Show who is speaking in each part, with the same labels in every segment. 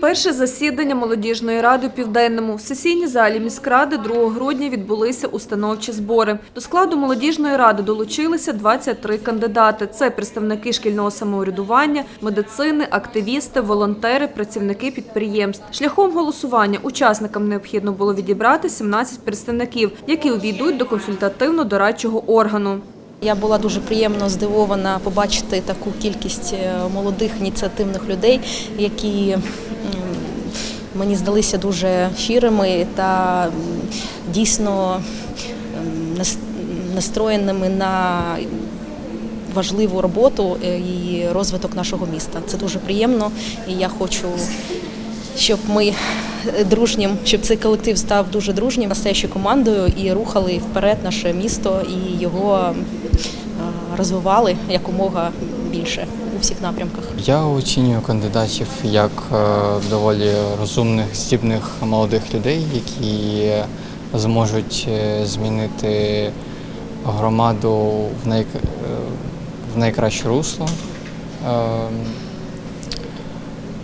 Speaker 1: Перше засідання молодіжної ради у Південному в сесійній залі міськради 2 грудня відбулися установчі збори. До складу молодіжної ради долучилися 23 кандидати. Це представники шкільного самоврядування, медицини, активісти, волонтери, працівники підприємств. Шляхом голосування учасникам необхідно було відібрати 17 представників, які увійдуть до консультативно-дорадчого органу.
Speaker 2: Я була дуже приємно здивована побачити таку кількість е, молодих ініціативних людей, які мені здалися дуже щирими та дійсно настроєними на важливу роботу е, і розвиток нашого міста. Це дуже приємно, і я хочу, щоб ми е, дружнім, щоб цей колектив став дуже дружнім, настоящою командою і рухали вперед наше місто і його е, розвивали якомога більше у всіх напрямках.
Speaker 3: Я оцінюю кандидатів як е, доволі розумних, здібних молодих людей, які зможуть змінити громаду в, най... в найкраще русло.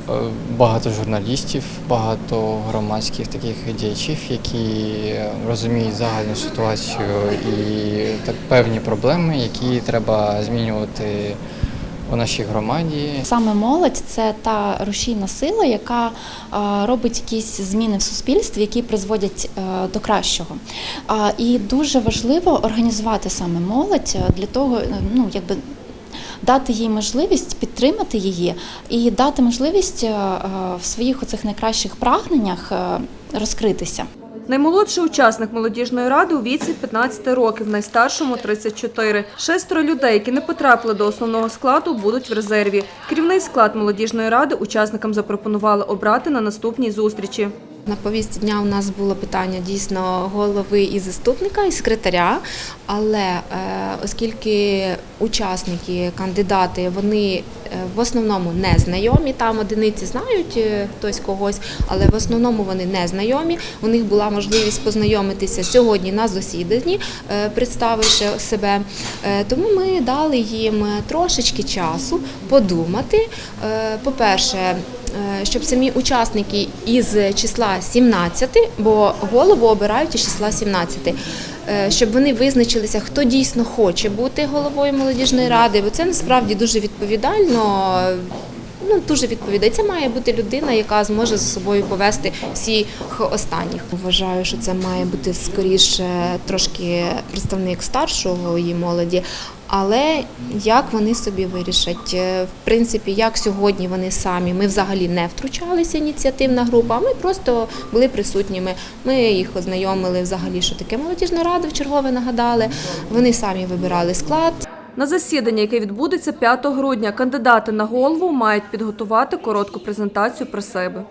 Speaker 3: Е, Багато журналістів, багато громадських таких діячів, які розуміють загальну ситуацію і так певні проблеми, які треба змінювати у нашій громаді.
Speaker 4: Саме молодь це та рушійна сила, яка е, робить якісь зміни в суспільстві, які призводять е, до кращого. І дуже важливо організувати саме молодь для того, ну якби. Дати їй можливість підтримати її і дати можливість е, е, в своїх оцих найкращих прагненнях е, розкритися.
Speaker 1: Наймолодший учасник молодіжної ради у віці 15 років, найстаршому 34. Шестеро людей, які не потрапили до основного складу, будуть в резерві. Керівний склад молодіжної ради учасникам запропонували обрати на наступній зустрічі.
Speaker 5: На повісті дня у нас було питання дійсно голови і заступника, і секретаря. Але е, оскільки учасники, кандидати, вони е, в основному не знайомі, там одиниці знають е, хтось когось, але в основному вони не знайомі. У них була можливість познайомитися сьогодні на засіданні, представивши себе. Тому ми дали їм трошечки часу подумати. Е, По-перше, е, щоб самі учасники із числа 17, бо голову обирають із числа 17, е, щоб вони визначилися, хто дійсно хоче бути головою молодіжної ради, бо це насправді дуже відповідально. Ну, дуже відповідає. Це має бути людина, яка зможе за собою повести всіх останніх. Вважаю, що це має бути скоріше трошки представник старшої молоді. Але як вони собі вирішать? Е, В принципі, як сьогодні вони самі, ми взагалі не втручалися, ініціативна група, ми просто були присутніми. Ми їх ознайомили взагалі, що таке молодіжна рада, в чергове нагадали. Вони самі вибирали склад.
Speaker 1: На засідання, яке відбудеться 5 грудня, кандидати на голову мають підготувати коротку презентацію про себе.